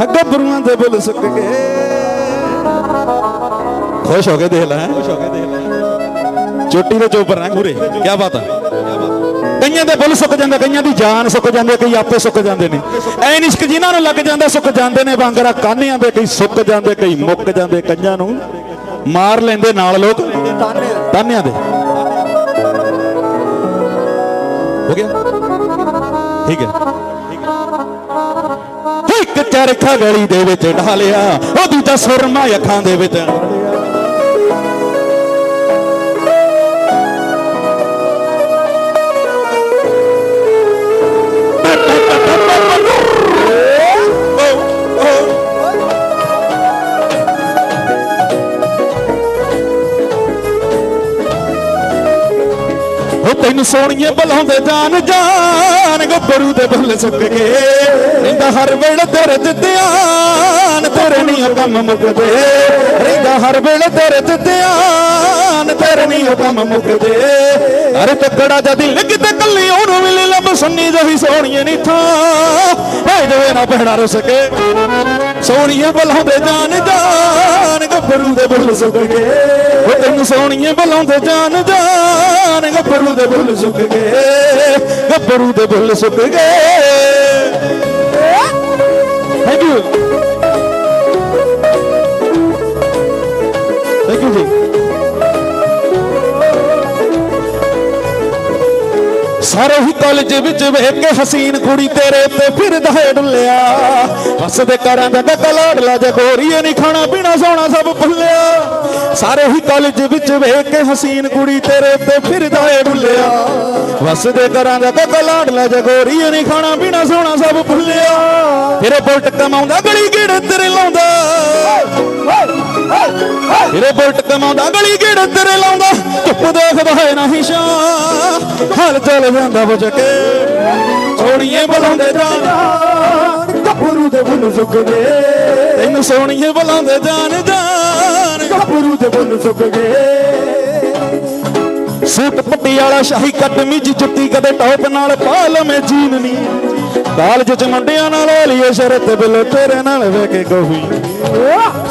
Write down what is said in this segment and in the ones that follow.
ਗੱਭਰੂਆਂ ਦੇ ਬੁੱਲ ਸੁੱਕ ਗਏ। ਖੁਸ਼ ਹੋ ਕੇ ਦੇਖ ਲੈ। ਖੁਸ਼ ਹੋ ਕੇ ਦੇਖ ਲੈ। ਚੋਟੀ ਦੇ ਚੋਪਰ ਨਾ ਮੂਰੇ। ਕੀ ਬਾਤ ਆ। ਕਈਆਂ ਦੇ ਬੁੱਲ ਸੁੱਕ ਜਾਂਦੇ ਕਈਆਂ ਦੀ ਜਾਨ ਸੁੱਕ ਜਾਂਦੀ ਹੈ, ਕਈ ਆਪੇ ਸੁੱਕ ਜਾਂਦੇ ਨੇ। ਐ ਨਿਸ਼ਕ ਜਿਨ੍ਹਾਂ ਨੂੰ ਲੱਗ ਜਾਂਦਾ ਸੁੱਕ ਜਾਂਦੇ ਨੇ ਵਾਂਗਰਾ ਕਾਨਿਆਂ ਦੇ ਕਈ ਸੁੱਕ ਜਾਂਦੇ ਕਈ ਮੁੱਕ ਜਾਂਦੇ ਕਈਆਂ ਨੂੰ। ਮਾਰ ਲੈਂਦੇ ਨਾਲ ਲੋਕ। ਤਾਨਿਆਂ ਦੇ। ਹੋ ਗਿਆ? ਠੀਕ ਹੈ। ਚਰਖਾ ਗਲੀ ਦੇ ਵਿੱਚ ਢਾਲਿਆ ਉਹ ਦੂਜਾ ਸੁਰਮਾ ਅੱਖਾਂ ਦੇ ਵਿੱਚ। ਉਹ ਤੈਨੂੰ ਸੋਹਣੀਏ ਬੁਲਾਉਂਦੇ ਜਾਨ ਜਾਨ ਗੱਭਰੂ ਦੇ ਬੁੱਲ ਸੁੱਕ ਗਏ ਰਹਿੰਦਾ ਹਰ ਵੇਲੇ ਤੇਰੇ ਤੇ ਧਿਆਨ, ਤੇਰੇ ਨਹੀਂ ਉਹ ਕੰਮ ਮੁੱਕਦੇ। ਰਹਿੰਦਾ ਹਰ ਵੇਲੇ ਤੇਰੇ ਤੇ ਧਿਆਨ, ਤੇਰੇ ਨਹੀਂ ਉਹ ਕੰਮ ਮੁੱਕਦੇ। ਅਰੇ ਤੱਕੜਾ ਜਦ ਦਿਲ ਤੇ ਕੱਲੀ, ਉਹਨੂੰ ਮਿਲੇ ਲੱਭ ਸੰਨੀ ਜਹੀ ਸੋਹਣੀਏ ਨਹੀਂ ਥਾਂ ਹਾਏ ਜਵੇ ਨਾ ਪਹਿਣਾ ਰੁੱਸ ਕੇ। ਸੋਹਣੀਏ ਬੁਲਾਉਂਦੇ ਜਾਨ ਜਾਨ ਗੱਭਰੂ ਦੇ ਬੁੱਲ ਸੁੱਕ ਗਏ। ਉਹ ਤੈਨੂੰ ਸੋਹਣੀਏ ਬੁਲਾਉਂਦੇ ਜਾਨ ਜਾਨ ਗੱਭਰੂ ਦੇ ਬੁੱਲ ਸੁੱਕ ਗਏ। ਗੱਭਰੂ ਦੇ ਬੁੱਲ ਸੁੱਕ ਗਏ। ਥੈਂਕ ਯੂ ਸਾਰੇ ਹੀ ਕਾਲਜ ਵਿੱਚ ਵੇਖ ਕੇ ਹਸੀਨ ਕੁੜੀ ਤੇਰੇ ਤੇ ਫਿਰਦਾ ਹੈ ਡੁੱਲਿਆ ਹੱਸਦੇ ਕਰਾਂ ਦਾ ਕਲਾੜ ਲਾ ਜੇ ਗੋਰੀਏ ਨਹੀਂ ਖਾਣਾ ਪੀਣਾ ਸੋਣਾ ਸਭ ਭੁੱਲਿਆ। ਸਾਰੇ ਹੀ ਕਾਲਜ ਵਿੱਚ ਵੇਖ ਕੇ ਹਸੀਨ ਕੁੜੀ ਤੇਰੇ ਤੇ ਫਿਰਦਾ ਹੈ ਡੁੱਲਿਆ ਵਸਦੇ ਕਰਾਂ ਦਾ ਕਲਾੜ ਲਾ ਜੇ ਗੋਰੀਏ ਨਹੀਂ ਖਾਣਾ ਪੀਣਾ ਸੋਣਾ ਸਭ ਭੁੱਲਿਆ। ਫਿਰ ਬੁਲਟ ਕਮਾਉਂਦਾ, ਗਲੀ ਗੇੜੇ ਤੇਰੇ ਲਾਉਂਦਾ। ਮੇਰੇ ਬੁਲਟ ਕਮਾਉਂਦਾ, ਗਲੀ ਗੇੜੇ ਤੇਰੇ ਲਾਉਂਦਾ। ਧੁੱਪ ਦੇਖਦਾ ਹੈ ਨਹੀਂ ਸ਼ਾਂ ਹਾਲ ਚੱਲ ਜਾਂਦਾ ਬੁਝ ਕੇ। ਸੋਣੀਏ ਬੁਲਾਉਂਦੇ ਜਾਨ। ਗੱਭਰੂ ਦੇ ਬੁੱਲ ਸੁੱਕ ਗਏ। ਤੈਨੂੰ ਸੋਣੀਏ ਬੁਲਾਉਂਦੇ ਜਾਨ ਜਾਨ। ਗੱਭਰੂ ਦੇ ਬੁੱਲ ਸੁੱਕ ਗਏ। ਸੂਟ ਪੱਟੀ ਵਾਲਾ ਸ਼ਾਹੀ ਕਟਮੀ ਜੀ ਜੁੱਤੀ ਕਦੇ ਟੌਪ ਨਾਲ ਪਾ ਲਵੇਂ ਜੀਨ ਨੀ। ਕਾਲਜ ਚ ਮੁੰਡਿਆਂ ਨਾਲ ਲਈਏ ਸ਼ਰਤ ਬਿੱਲੋ ਤੇਰੇ ਨਾਲ ਵੇ ਕੇ ਕੋਹੀ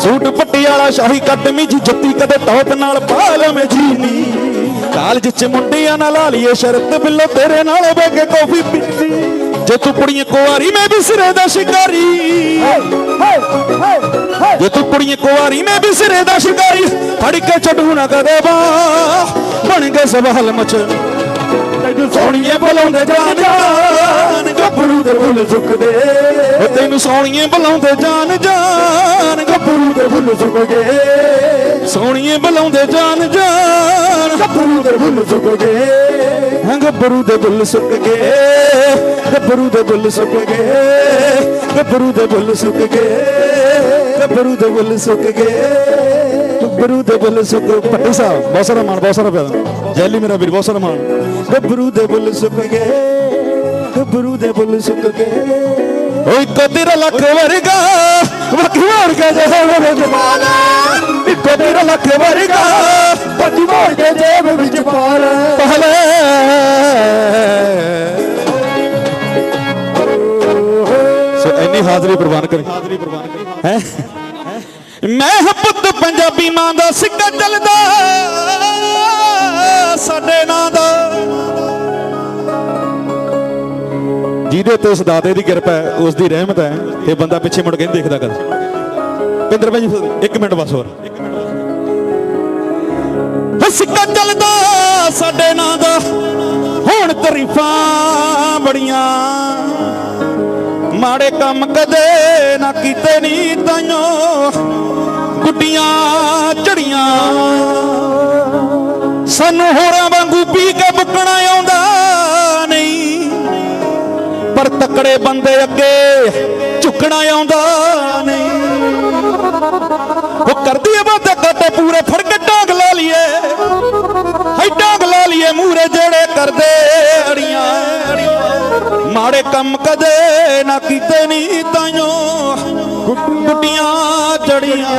ਸੂਟ ਪੱਟੀ ਵਾਲਾ ਸ਼ਾਹੀ ਕਟਮੀ ਜੀ ਜੁੱਤੀ ਕਦੇ ਟੌਪ ਨਾਲ ਪਾ ਲਵੇਂ ਜੀਨੀ ਕਾਲਜ ਚ ਮੁੰਡਿਆਂ ਨਾਲ ਲਈਏ ਸ਼ਰਤ ਬਿੱਲੋ ਤੇਰੇ ਨਾਲ ਵੇ ਕੇ ਕਾਫੀ ਪੀਤੀ। ਜੇ ਤੂੰ ਕੁੜੀਆਂ ਕੁਆਰੀ ਮੈਂ ਵੀ ਸਿਰੇ ਦਾ ਸ਼ਿਕਾਰੀ। ਜੇ ਤੂੰ ਕੁੜੀਆਂ ਕੁਆਰੀ ਮੈਂ ਵੀ ਸਿਰੇ ਦਾ ਸ਼ਿਕਾਰੀ। ਫੜ ਕੇ ਛੱਡੂ ਨਾ ਕਦੇ ਬਾ ਬਣ ਕੇ ਸਵਾਲ ਮਚ ਤੈਨੂੰ ਸੋਹਣੀਏ ਬੁਲਾਉਂਦੇ ਜਾਨ ਜਾਨ ਗੱਭਰੂ ਦੇ ਬੁੱਲ ਸੁੱਕ ਗਏ ਉਹ ਤੈਨੂੰ ਸੋਹਣੀਏ ਬੁਲਾਉਂਦੇ ਜਾਨ ਜਾਨ ਗੱਭਰੂ ਦੇ ਬੁੱਲ ਸੁੱਕ ਗਏ ਸੋਹਣੀਏ ਬੁਲਾਉਂਦੇ ਜਾਨ ਜਾਨ। ਗੱਭਰੂ ਦੇ ਬੁੱਲ ਸੁੱਕ ਗਏ। ਹਾਂ ਗੱਭਰੂ ਦੇ ਬੁੱਲ ਸੁੱਕ ਗਏ। ਗੱਭਰੂ ਦੇ ਬੁੱਲ ਸੁੱਕ ਗਏ। ਗੱਭਰੂ ਦੇ ਬੁੱਲ ਸੁੱਕ ਗਏ। ਗੱਭਰੂ ਦੇ ਬੁੱਲ ਸੁੱਕ ਗਏ। ਗੱਭਰੂ ਦੇ ਬੁੱਲ ਸੁੱਕ ਪੱਟੀ ਸਾਹਿਬ ਬਹੁਤ ਸਾਰਾ ਮਾਣ ਬਹੁਤ ਸਾਰਾ ਪਿਆਰ। ਜੈਲੀ ਮੇਰਾ ਵੀਰ ਬਹੁਤ ਸਾਰਾ ਮਾਣ। ਗੱਭਰੂ ਦੇ ਬੁੱਲ ਸੁੱਕ ਗਏ। ਗੱਭਰੂ ਦੇ ਬੁੱਲ ਸੁੱਕ ਗਏ। ਓਏ ਇੱਕੋ ਤੇਰਾ ਲੱਖ ਵਰਗਾ ਵੱਖ ਵਰਗਾ ਜੇ ਮੇਰੇ ਜਮਾਨਾ। ਇੱਕੋ ਤੇਰਾ ਲੱਖ ਵਰਗਾ ਪੱਜ ਮੋੜ ਕੇ ਜੇਬ ਵਿੱਚ ਪਾ ਲੈ ਪਹਲੇ ਸੋ ਇੰਨੀ ਹਾਜ਼ਰੀ ਪ੍ਰਵਾਨ ਕਰੀ। ਹਾਜ਼ਰੀ ਪ੍ਰਵਾਨ ਕਰੀ। ਹੈ? ਮੈਂ ਪੁੱਤ ਪੰਜਾਬੀ ਮਾਂ ਦਾ ਸਿੱਕਾ ਚੱਲਦਾ ਸਾਡੇ ਨਾਂ ਦਾ। ਜਿਹਦੇ ਤੇ ਉਸ ਦਾਤੇ ਦੀ ਕਿਰਪਾ ਹੈ ਉਸ ਦੀ ਰਹਿਮਤ ਹੈ ਇਹ ਬੰਦਾ ਪਿੱਛੇ ਮੁੜ ਕੇ ਨਹੀਂ ਦੇਖਦਾ ਕਦੇ। ਪਿੰਦਰ ਭਾਈ ਇੱਕ ਮਿੰਟ ਬਸ ਹੋਰ। ਸਿੱਕਾ ਚੱਲਦਾ ਸਾਡੇ ਨਾਂ ਦਾ ਹੁਣ ਤਰੀਫਾਂ ਬੜੀਆਂ। ਮਾੜੇ ਕੰਮ ਕਦੇ ਨਾ ਕੀਤੇ ਨਹੀਂ ਤਾਈਓ, ਗੁੱਡੀਆਂ ਝੜੀਆਂ ਸਾਨੂੰ ਹੋਰਾਂ ਵਾਂਗੂ ਪੀ ਕੇ ਮੁੱਕਣਾ ਆਉਂਦਾ ਨਹੀਂ, ਪਰ ਤਕੜੇ ਬੰਦੇ ਅੱਗੇ ਝੁਕਣਾ ਆਉਂਦਾ ਨਹੀਂ। ਉਹ ਕਰਦੀ ਆ ਬਾਤ ਕੱਟੇ ਪੂਰੇ ਕਰਦੇ ਅੜੀਆਂ ਮਾੜੇ ਕੰਮ ਕਦੇ ਨਾ ਕੀਤੇ ਨਹੀਂ ਤਾਈਓ। ਗੁੱਟੀਆਂ, ਜੜੀਆਂ।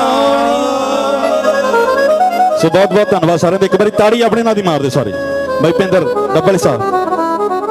ਸੋ ਬਹੁਤ ਬਹੁਤ ਧੰਨਵਾਦ ਸਾਰਿਆਂ ਦਾ। ਇੱਕ ਵਾਰੀ ਤਾੜੀ ਆਪਣੇ ਨਾਲ ਦੀ ਮਾਰਦੇ ਸਾਰੇ। ਬਾਈ ਪਿੰਦਰ, ਡੱਬਲ ਸਾਹਿਬ